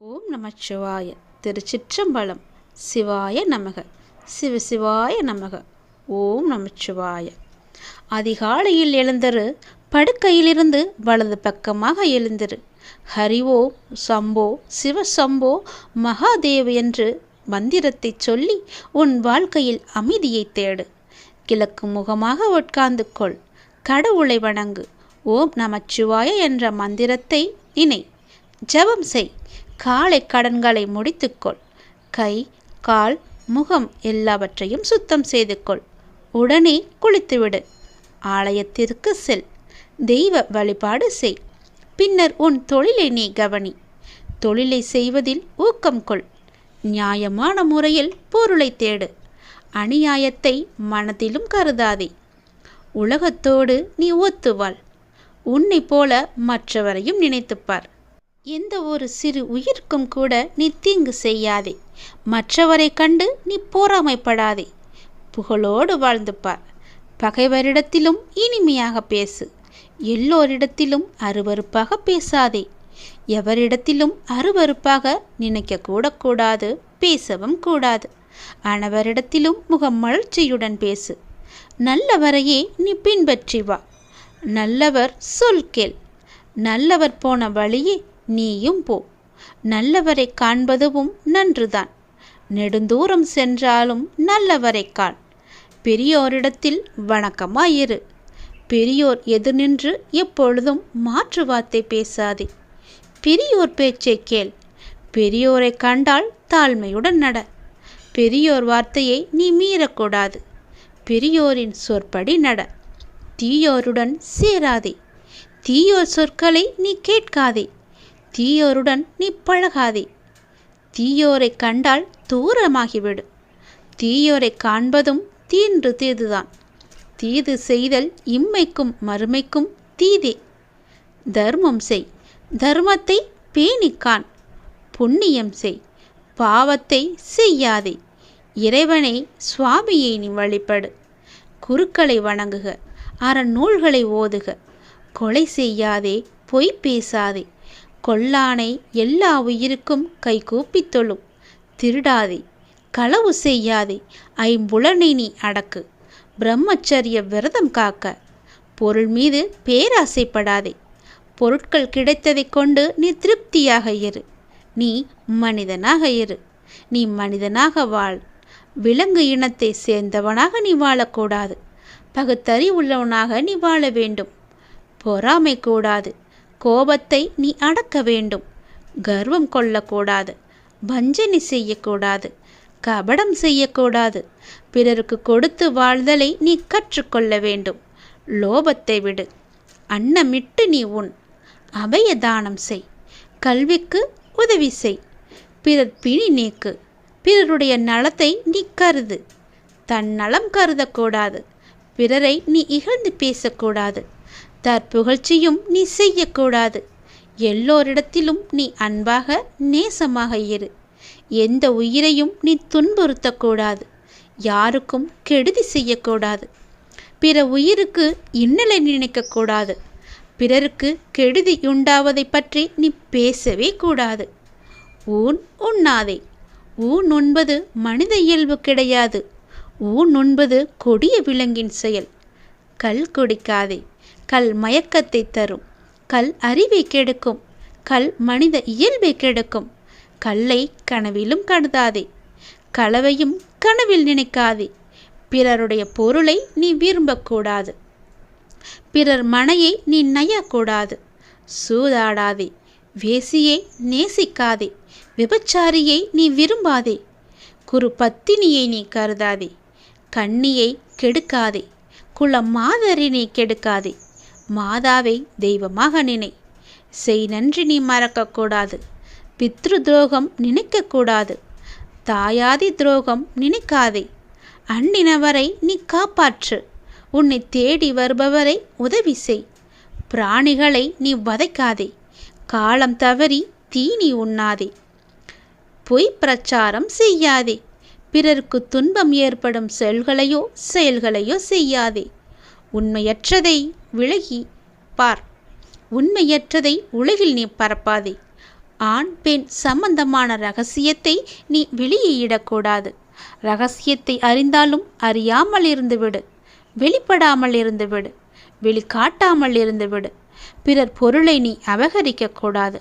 ஓம் நமச்சிவாய. திருச்சிற்றம்பலம். சிவாய நமக. சிவசிவாய நமக. ஓம் நமச்சிவாய. அதிகாலையில் எழுந்தரு. படுக்கையிலிருந்து வலது பக்கமாக எழுந்திரு. ஹரிவோ சம்போ. சிவசம்போ மகாதேவ் என்று மந்திரத்தை சொல்லி உன் வாழ்க்கையில் அமைதியை தேடு. கிழக்கு முகமாக உட்கார்ந்து கொள். கடவுளை வணங்கு. ஓம் நமச்சிவாய என்ற மந்திரத்தை இணை. ஜெபம் செய். காலை கடன்களை முடித்துக்கொள். கை கால் முகம் எல்லாவற்றையும் சுத்தம் செய்து கொள் உடனே குளித்துவிடு. ஆலயத்திற்கு செல். தெய்வ வழிபாடு செய். பின்னர் உன் தொழிலை நீ கவனி. தொழிலை செய்வதில் ஊக்கம் கொள். நியாயமான முறையில் பொருளை தேடு. அநியாயத்தை மனதிலும் கருதாதே. உலகத்தோடு நீ ஒத்துவாள். உன்னை போல மற்றவரையும் நினைத்துப்பார். எந்த ஒரு சிறு உயிர்க்கும் கூட நீ தீங்கு செய்யாதே. மற்றவரை கண்டு நீ போராமைப்படாதே புகழோடு வாழ்ந்துப்பார் பகைவரிடத்திலும் இனிமையாக பேசு. எல்லோரிடத்திலும் அருவருப்பாக பேசாதே. எவரிடத்திலும் அருவருப்பாக நினைக்க கூட கூடாது பேசவும் கூடாது. அனைவரிடத்திலும் முகமலர்ச்சியுடன் பேசு. நல்லவரையே நீ பின்பற்றி வா. நல்லவர் சொல் கேள். நல்லவர் போன வழியே நீயும் போ. நல்லவரை காண்பதுவும் நன்றுதான். நெடுந்தூரம் சென்றாலும் நல்லவரை காண். பெரியோரிடத்தில் வணக்கமாயிரு. பெரியோர் எதிர் நின்று எப்பொழுதும் மாற்று வார்த்தை பேசாதே. பெரியோர் பேச்சை கேள். பெரியோரை கண்டால் தாழ்மையுடன் நட. பெரியோர் வார்த்தையை நீ மீறக்கூடாது. பெரியோரின் சொற்படி நட. தீயோருடன் சேராதே. தீயோர் சொற்களை நீ கேட்காதே. தீயோருடன் நீ பழகாதே. தீயோரை கண்டால் தூரமாகிவிடு. தீயோரை காண்பதும் தீன்று தீதுதான். தீது செய்தல் இம்மைக்கும் மறுமைக்கும் தீதே. தர்மம் செய். தர்மத்தை பேணிக்கான் புண்ணியம் செய். பாவத்தை செய்யாதே. இறைவனை சுவாமியை நீ வழிபடு. குருக்களை வணங்குக. அறநூல்களை ஓதுக. கொலை செய்யாதே பொய் பேசாதே. கொல்லானை எல்லா உயிருக்கும் கைகூப்பித் தொழும் திருடாதே களவு செய்யாதே ஐம்புலனை நீ அடக்கு. பிரம்மச்சரிய விரதம் காக்க பொருள் மீது பேராசைப்படாதே. பொருட்கள் கிடைத்ததைக் கொண்டு நீ திருப்தியாக இரு. நீ மனிதனாக இரு. நீ மனிதனாக வாழ். விலங்கு இனத்தை சேர்ந்தவனாக நீ வாழக்கூடாது. பகுத்தறி உள்ளவனாக நீ வாழ வேண்டும். பொறாமை கூடாது. கோபத்தை நீ அடக்க வேண்டும். கர்வம் கொள்ளக்கூடாது. வஞ்சனை செய்யக்கூடாது. கபடம் செய்யக்கூடாது. பிறருக்கு கொடுத்து வாழ்தலை நீ கற்றுக்கொள்ள வேண்டும். லோபத்தை விடு. அன்னமிட்டு நீ உன் அபய தானம் செய். கல்விக்கு உதவி செய். பிறர் பிணி நீக்கு. பிறருடைய நலத்தை நீ கருது. தன் நலம் கருதக்கூடாது. பிறரை நீ இகழ்ந்து பேசக்கூடாது. தற்புகழ்ச்சியும் நீ செய்யக்கூடாது. எல்லோரிடத்திலும் நீ அன்பாக நேசமாக இரு. எந்த உயிரையும் நீ துன்புறுத்தக்கூடாது. யாருக்கும் கெடுதி செய்யக்கூடாது. பிற உயிருக்கு இன்னலை நினைக்கக்கூடாது. பிறருக்கு கெடுதி உண்டாவதை பற்றி நீ பேசவே கூடாது. ஊன் உண்ணாதே. ஊன் உண்பது மனித இயல்பு கிடையாது. ஊன் உண்பது கொடிய விலங்கின் செயல். கல் குடிக்காதே. கல் மயக்கத்தை தரும். கல் அறிவை கெடுக்கும். கல் மனித இயல்பை கெடுக்கும். கல்லை கனவிலும் கருதாதே. களவையும் கனவில் நினைக்காதே. பிறருடைய பொருளை நீ விரும்பக்கூடாது. பிறர் மனையை நீ நயக்கூடாது. சூதாடாதே. வேசியை நேசிக்காதே. விபச்சாரியை நீ விரும்பாதே. குரு பத்தினியை நீ கருதாதே. கண்ணியை கெடுக்காதே. குல மாதரினை கெடுக்காதே. மாதாவை தெய்வமாக நினை. செய் நன்றி நீ மறக்கக்கூடாது. பித்ரு துரோகம் நினைக்கக்கூடாது. தாயாதி துரோகம் நினைக்காதே. அண்ணினவரை நீ காப்பாற்று. உன்னை தேடி வருபவரை உதவி செய். பிராணிகளை நீ வதைக்காதே. காலம் தவறி தீனி உண்ணாதே. பொய் பிரச்சாரம் செய்யாதே. பிறருக்கு துன்பம் ஏற்படும் செயல்களையோ செயல்களையோ செய்யாதே. உண்மையற்றதை விலகி பார் உண்மையற்றதை உலகில் நீ பரப்பாதே. ஆண் பெண் சம்பந்தமான ரகசியத்தை நீ வெளியிடக்கூடாது ரகசியத்தை அறிந்தாலும் அறியாமல் இருந்துவிடு வெளிப்படாமல் இருந்துவிடு வெளிக்காட்டாமல் இருந்துவிடு பிறர் பொருளை நீ அபகரிக்கக்கூடாது.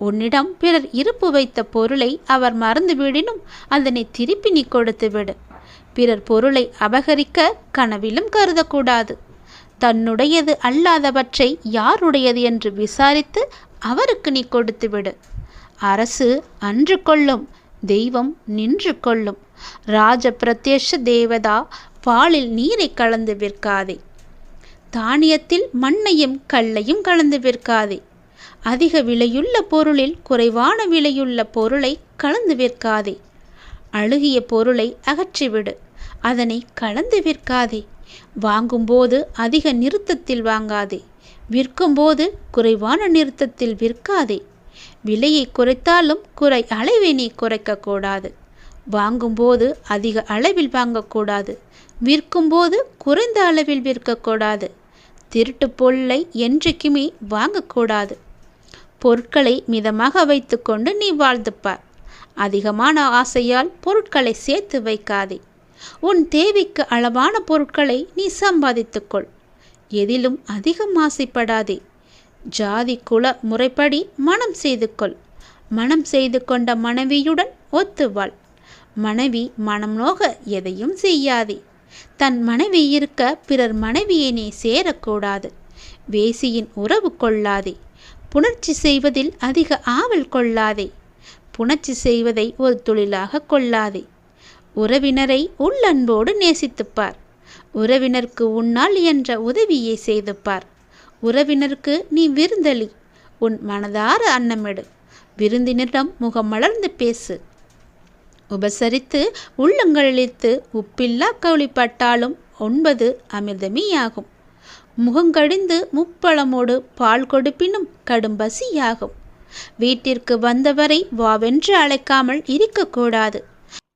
உன்னிடம் பிறர் இருப்பு வைத்த பொருளை அவர் மறந்துவிடினும் அதனை திருப்பி நீ கொடுத்து விடு. பிறர் பொருளை அபகரிக்க கனவிலும் கருதக்கூடாது. தன்னுடையது அல்லாதவற்றை யாருடையது என்று விசாரித்து அவருக்கு நீ கொடுத்துவிடு அரசு அன்று கொள்ளும் தெய்வம் நின்று கொள்ளும். ராஜ பிரத்யஷ தேவதா பாலில் நீரை கலந்து விற்காதே. தானியத்தில் மண்ணையும் கல்லையும் கலந்து விற்காதே. அதிக விலையுள்ள பொருளில் குறைவான விலையுள்ள பொருளை கலந்து விற்காதே. அழுகிய பொருளை அகற்றிவிடு. அதனை கலந்து விற்காதே. வாங்கும்போது அதிக நிறுத்தத்தில் வாங்காதே. விற்கும்போது குறைவான நிறுத்தத்தில் விற்காதே. விலையை குறைத்தாலும் குறை அளவை நீ குறைக்கக்கூடாது. வாங்கும்போது அதிக அளவில் வாங்கக்கூடாது. விற்கும்போது குறைந்த அளவில் விற்கக்கூடாது. திருட்டு பொருளை என்றைக்குமே வாங்கக்கூடாது. பொருட்களை மிதமாக வைத்துக்கொண்டு நீ வாழ்ந்துப்பார். அதிகமான ஆசையால் பொருட்களை சேர்த்து வைக்காதே. உன் தேவைக்கு அளவான பொருட்களை நீ சம்பாதித்துக்கொள். எதிலும் அதிகம் ஆசைப்படாதே. ஜாதி குல முறைப்படி மனம் செய்து கொள் மனம் செய்து கொண்ட மனைவியுடன் ஒத்துவாள். மனைவி மனம் நோக எதையும் செய்யாதே. தன் மனைவி இருக்க பிறர் மனைவியை நீ சேரக்கூடாது. வேசியின் உறவு கொள்ளாதே. புணர்ச்சி செய்வதில் அதிக ஆவல் கொள்ளாதே. புணர்ச்சி செய்வதை ஒரு தொழிலாக கொள்ளாதே. உறவினரை உள்ளன்போடு நேசித்துப்பார். உறவினருக்கு உன்னால் என்ற உதவியை செய்துப்பார். உறவினருக்கு நீ விருந்தளி. உன் மனதார அன்னமிடு. விருந்தினரிடம் முகம் மலர்ந்து பேசு. உபசரித்து உள்ளங்களிழித்து உப்பில்லா கவுளிப்பட்டாலும் ஒன்பது அமிர்தமியாகும். முகங்கடிந்து முப்பழமோடு பால் கொடுப்பினும் கடும் பசியாகும். வீட்டிற்கு வந்தவரை வாவென்று அழைக்காமல் இருக்கக்கூடாது.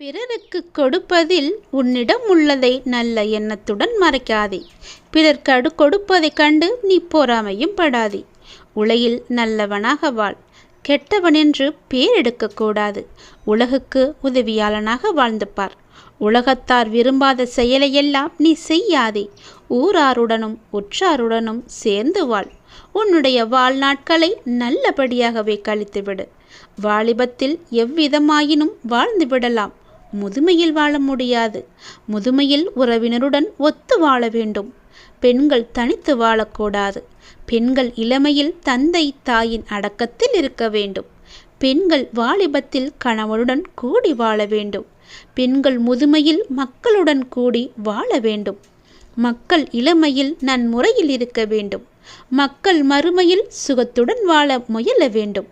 பிறருக்கு கொடுப்பதில் உன்னிடம் உள்ளதை நல்ல எண்ணத்துடன் மறைக்காதே. பிறர் கடு கொடுப்பதைக் கண்டு நீ பொறாமையும் படாதே. உலகில் நல்லவனாக வாழ். கெட்டவனென்று பேர் எடுக்கக்கூடாது உலகுக்கு உதவியாளனாக வாழ்ந்துப்பார் உலகத்தார் விரும்பாத செயலையெல்லாம் நீ செய்யாதே. ஊராருடனும் உற்றாருடனும் சேர்ந்து வாழ். உன்னுடைய வாழ்நாட்களை நல்லபடியாகவே கழித்துவிடு. வாலிபத்தில் எவ்விதமாயினும் வாழ்ந்து விடலாம் முதுமையில் வாழ முடியாது. முதுமையில் உறவினருடன் ஒத்து வாழ வேண்டும். பெண்கள் தனித்து வாழக்கூடாது. பெண்கள் இளமையில் தந்தை தாயின் அடக்கத்தில் இருக்க வேண்டும். பெண்கள் வாலிபத்தில் கணவனுடன் கூடி வாழ வேண்டும். பெண்கள் முதுமையில் மக்களுடன் கூடி வாழ வேண்டும். மக்கள் இளமையில் நன்முறையில் இருக்க வேண்டும். மக்கள் மறுமையில் சுகத்துடன் வாழ முயல வேண்டும்.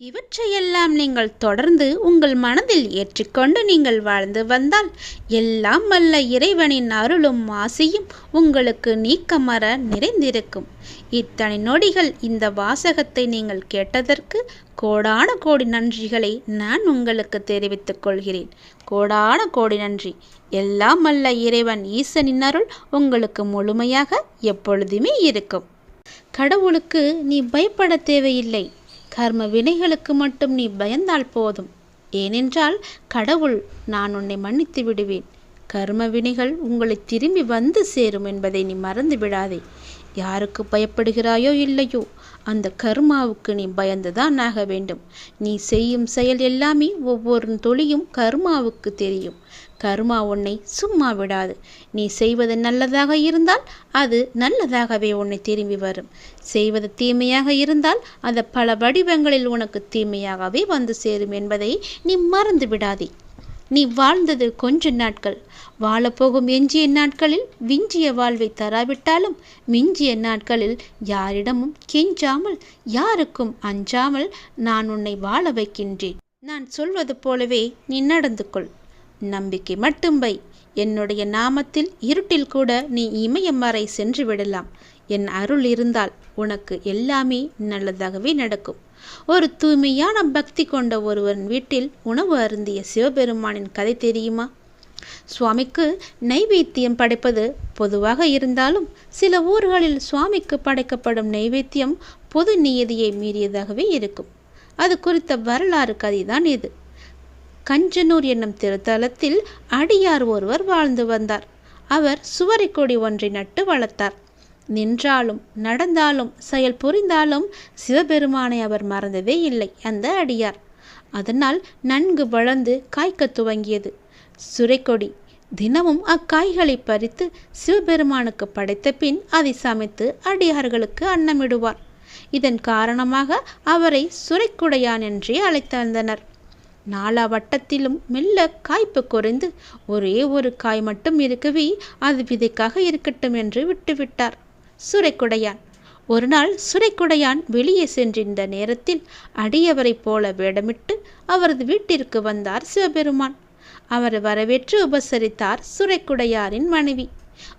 இவற்றையெல்லாம் நீங்கள் தொடர்ந்து உங்கள் மனதில் ஏற்றிக்கொண்டு நீங்கள் வாழ்ந்து வந்தால் எல்லாம் வல்ல இறைவனின் அருளும் ஆசையும் உங்களுக்கு நீக்கமர நிறைந்திருக்கும். இத்தனை நொடிகள் இந்த வாசகத்தை நீங்கள் கேட்டதற்கு கோடான கோடி நன்றிகளை நான் உங்களுக்கு தெரிவித்துக் கொள்கிறேன். கோடான கோடி நன்றி. எல்லாம் வல்ல இறைவன் ஈசனின் அருள் உங்களுக்கு முழுமையாக எப்பொழுதுமே இருக்கும். கடவுளுக்கு நீ பயப்பட தேவையில்லை. கர்ம வினைகளுக்கு மட்டும் நீ பயந்தால் போதும். ஏனென்றால் கடவுள் நான் உன்னை மன்னித்து விடுவேன். கர்ம வினைகள் உங்களை திரும்பி வந்து சேரும் என்பதை நீ மறந்து விடாதே. யாருக்கு பயப்படுகிறாயோ இல்லையோ அந்த கர்மாவுக்கு நீ பயந்துதான் ஆக வேண்டும். நீ செய்யும் செயல் எல்லாமே ஒவ்வொரு தொழியும் கர்மாவுக்கு தெரியும். கருமா உன்னை சும்மா விடாது. நீ செய்வது நல்லதாக இருந்தால் அது நல்லதாகவே உன்னை திரும்பி வரும். செய்வது தீமையாக இருந்தால் அது பல வடிவங்களில் உனக்கு தீமையாகவே வந்து சேரும் என்பதை நீ மறந்து விடாதே. நீ வாழ்ந்தது கொஞ்ச நாட்கள். வாழப்போகும் எஞ்சிய நாட்களில் விஞ்சிய வாழ்வை தராவிட்டாலும் மிஞ்சிய நாட்களில் யாரிடமும் கெஞ்சாமல் யாருக்கும் அஞ்சாமல் நான் உன்னை வாழ வைக்கின்றேன். நான் சொல்வது போலவே நீ நடந்து கொள். நம்பிக்கை மட்டும் வை என்னுடைய நாமத்தில் இருட்டில் கூட நீ இமயம் வரை சென்று விடலாம். என் அருள் இருந்தால் உனக்கு எல்லாமே நல்லதாகவே நடக்கும். ஒரு தூய்மையான பக்தி கொண்ட ஒருவன் வீட்டில் உணவு அருந்திய சிவபெருமானின் கதை தெரியுமா? சுவாமிக்கு நைவேத்தியம் படைப்பது பொதுவாக இருந்தாலும் சில ஊர்களில் சுவாமிக்கு படைக்கப்படும் நைவேத்தியம் பொது நியதியை மீறியதாகவே இருக்கும். அது குறித்த வரலாறு கதைதான் இது. கஞ்சனூர் என்னும் திருத்தலத்தில் அடியார் ஒருவர் வாழ்ந்து வந்தார். அவர் சுவரை கொடி ஒன்றை நட்டு வளர்த்தார். நின்றாலும் நடந்தாலும் செயல் புரிந்தாலும் சிவபெருமானை அவர் மறந்ததே இல்லை அந்த அடியார். அதனால் நன்கு வளர்ந்து காய்க்க துவங்கியது. சுரைக்கொடி தினமும் அக்காய்களை பறித்து சிவபெருமானுக்கு படைத்த பின் அதை சமைத்து அடியார்களுக்கு அன்னமிடுவார். இதன் காரணமாக அவரை சுரைக்குடையான் என்றே அழைத்தந்தனர். நாலா வட்டத்திலும் மெல்ல காய்ப்பு குறைந்து ஒரே ஒரு காய் மட்டும் இருக்கவே அது விதைக்காக இருக்கட்டும் என்று விட்டுவிட்டார். சுரைக்குடையான். ஒரு நாள் சுரைக்குடையான் வெளியே சென்றிருந்த நேரத்தில் அடியவரைப் போல வேடமிட்டு அவரது வீட்டிற்கு வந்தார் சிவபெருமான். அவர் வரவேற்று உபசரித்தார் சுரைக்குடையாரின் மனைவி.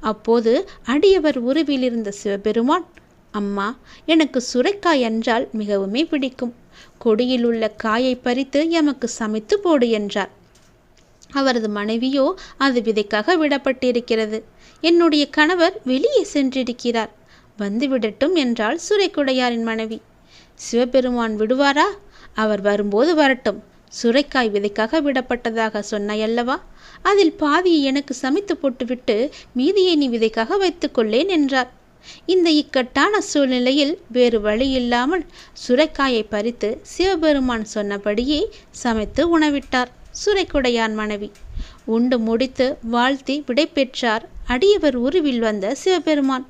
அப்போது அடியவர் உருவில் இருந்த சிவபெருமான் அம்மா எனக்கு சுரைக்காய் என்றால் மிகவுமே பிடிக்கும். கொடியில் உள்ள காயை பறித்து எமக்கு சமைத்து போடு என்றார். அவரது மனைவியோ அது விதைக்காக விடப்பட்டிருக்கிறது. என்னுடைய கணவர் வெளியே சென்றிருக்கிறார். வந்துவிடட்டும் என்றாள் சுரைக்குடையாரின் மனைவி. சிவபெருமான் விடுவாரா? அவர் வரும்போது வரட்டும். சுரைக்காய் விதைக்காக விடப்பட்டதாக சொன்னாயல்லவா? அதில் பாதியை எனக்கு சமைத்து போட்டுவிட்டு மீதியை நீ விதைக்காக வைத்துக்கொள்ளேன் என்றார். இந்த இக்கட்டான சூழ்நிலையில் வேறு வழி இல்லாமல் சுரைக்காயை பறித்து சிவபெருமான் சொன்னபடியே சமைத்து உணவிட்டார் சுரைக்குடையான் மனைவி. உண்டு முடித்து வாழ்த்தி விடை பெற்றார் அடியவர் உருவில் வந்த சிவபெருமான்.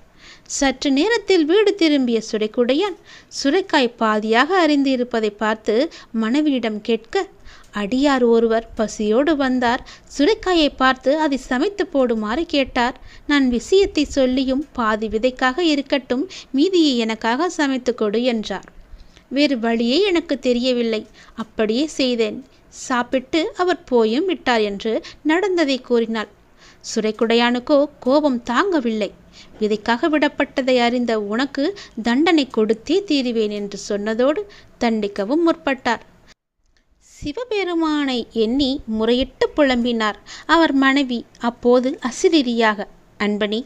சற்று நேரத்தில் வீடு திரும்பிய சுரைக்குடையான் சுரைக்காய் பாதியாக அறிந்து இருப்பதை பார்த்து மனைவியிடம் கேட்க அடியார் ஒருவர் பசியோடு வந்தார். சுரைக்காயை பார்த்து அதை சமைத்து போடுமாறு கேட்டார். நான் விஷயத்தை சொல்லியும் பாதி விதைக்காக இருக்கட்டும் மீதியை எனக்காக சமைத்து கொடு என்றார். வேறு வழியே எனக்கு தெரியவில்லை. அப்படியே செய்தேன். சாப்பிட்டு அவர் போயும் விட்டார் என்று நடந்ததை கூறினாள். சுரைக்குடையானுக்கோ கோபம் தாங்கவில்லை. விதைக்காக விடப்பட்டதை அறிந்த உனக்கு தண்டனை கொடுத்தே தீருவேன் என்று சொன்னதோடு தண்டிக்கவும் முற்பட்டார். சிவபெருமானை எண்ணி முறையிட்டு புலம்பினார். அவர் மனைவி அப்போது அசிரியாக அன்பனி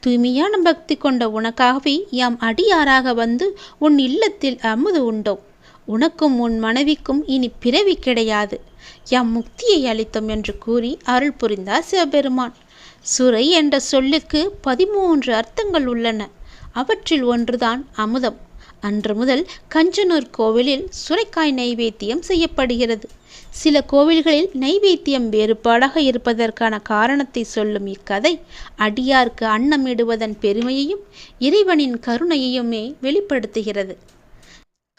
தூய்மையான பக்தி கொண்ட உனக்காகவே யாம் அடியாராக வந்து உன் இல்லத்தில் அமுது உண்டோம் உனக்கும் உன் மனைவிக்கும் இனி பிறவி கிடையாது. யாம் முக்தியை அளித்தோம் என்று கூறி அருள் புரிந்தார் சிவபெருமான். சுரை என்ற சொல்லுக்கு பதிமூன்று அர்த்தங்கள் உள்ளன. அவற்றில் ஒன்றுதான் அமுதம். அன்று முதல் கஞ்சனூர் கோவிலில் சுரைக்காய் நைவேத்தியம் செய்யப்படுகிறது. சில கோவில்களில் நைவேத்தியம் வேறுபாடாக இருப்பதற்கான காரணத்தை சொல்லும் இக்கதை அடியார்க்கு அன்னமிடுவதன் பெருமையையும் இறைவனின் கருணையையுமே வெளிப்படுத்துகிறது.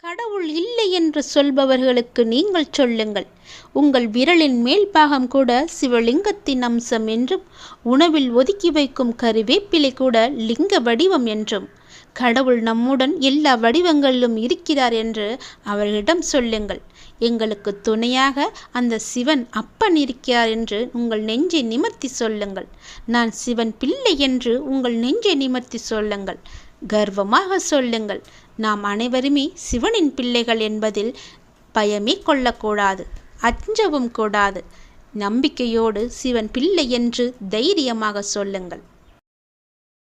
கடவுள் இல்லை என்று சொல்பவர்களுக்கு நீங்கள் சொல்லுங்கள். உங்கள் விரலின் மேல் பாகம் கூட சிவலிங்கத்தின் அம்சம் என்றும் உணவில் ஒதுக்கி வைக்கும் கருவேப்பிலை கூட லிங்க வடிவம் என்றும் கடவுள் நம்முடன் எல்லா வடிவங்களிலும் இருக்கிறார் என்று அவர்களிடம் சொல்லுங்கள். எங்களுக்கு துணையாக அந்த சிவன் அப்பன் இருக்கிறார் என்று உங்கள் நெஞ்சை நிமர்த்தி சொல்லுங்கள். நான் சிவன் பிள்ளை என்று உங்கள் நெஞ்சை நிமர்த்தி சொல்லுங்கள். கர்வமாக சொல்லுங்கள். நாம் அனைவருமே சிவனின் பிள்ளைகள் என்பதில் பயமே கொள்ளக்கூடாது அஞ்சவும் கூடாது. நம்பிக்கையோடு சிவன் பிள்ளை என்று தைரியமாக சொல்லுங்கள்.